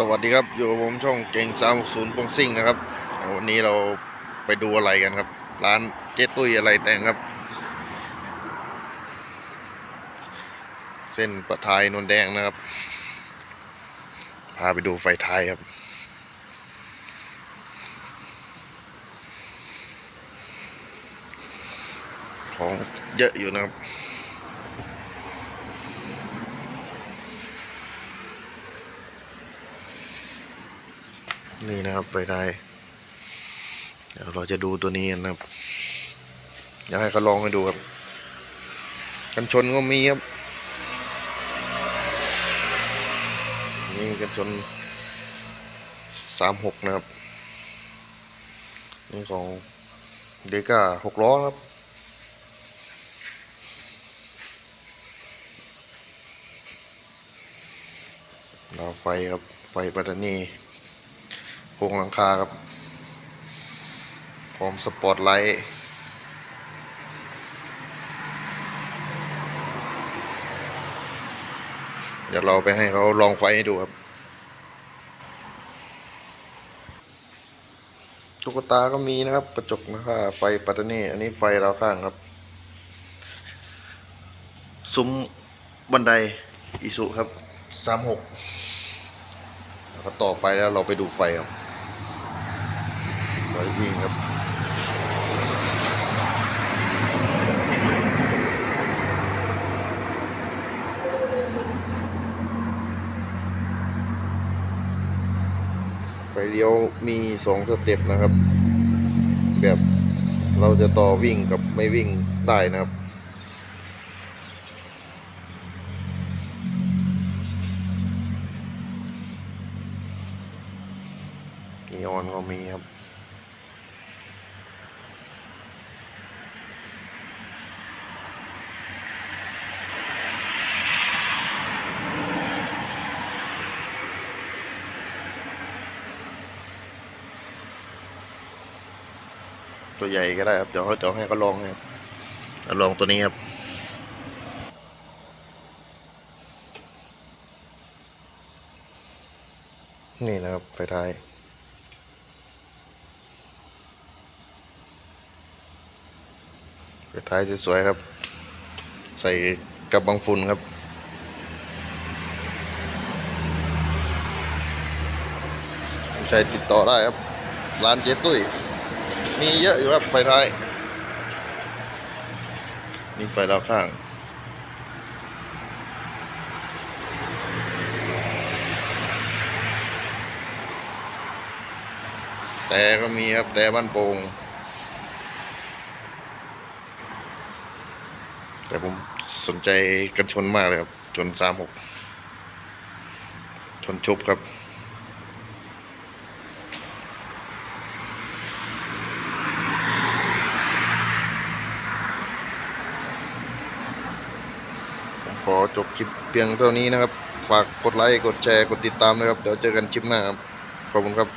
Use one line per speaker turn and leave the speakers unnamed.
สวัสดีครับ อยู่กับผมช่องเก่งสามศูนย์ปงซิ่งนะครับ วันนี้เราไปดูอะไรกันครับ ร้านเจ๊ตุ้ยอะไรแต่งครับ เส้นประทายนวลแดงนะครับ พาไปดูไฟท้ายครับ ของเยอะอยู่นะครับ นี่นะครับไฟท้ายเดี๋ยวเราจะดูตัวนี้นะครับ อยากให้เขาลองให้ดูครับ กันชนก็มีครับ นี่กันชนสามหกนะครับ นี่ของเดก้าหกล้อครับดาวไฟครับ ไฟปัตตานี โครงหลังคาครับพร้อมสปอตไลท์เดี๋ยวเราไปให้เขาลองไฟให้ดูครับ ตุ๊กตาก็มีนะครับกระจกนะครับไฟปัตตานีอันนี้ไฟเราข้างครับ ซุ้มบันไดอิสุครับสามหกแล้วก็ต่อไฟแล้วเราไปดูไฟครับ ไฟวิ่งครับไฟเลี้ยวมีสองสเต็ปนะครับ แบบเราจะต่อวิ่งกับไม่วิ่งได้นะครับนีออนก็มีครับ ตัวใหญ่ก็ได้ครับ เดี๋ยวเดี๋ยวให้เขาลองครับลองตัวนี้ครับนี่นะครับไฟท้ายไฟท้ายสวยๆครับ ใส่กับบังฝุ่นครับใช้ติดต่อได้ครับ ร้านเจ๊ตุ้ย มีเยอะอยู่ครับไฟท้าย นี่ไฟดาวข้าง แต่ก็มีครับแต่บ้านโป่งแต่ผมสนใจกันชนมากเลยครับ ชนสามหกชนชุบครับ อจบคลิปเพียงเท่านี้นะครับ ฝากกดไลค์ กดแชร์ กดติดตามนะครับ เดี๋ยวเจอกันคลิปหน้าครับ ขอบคุณครับ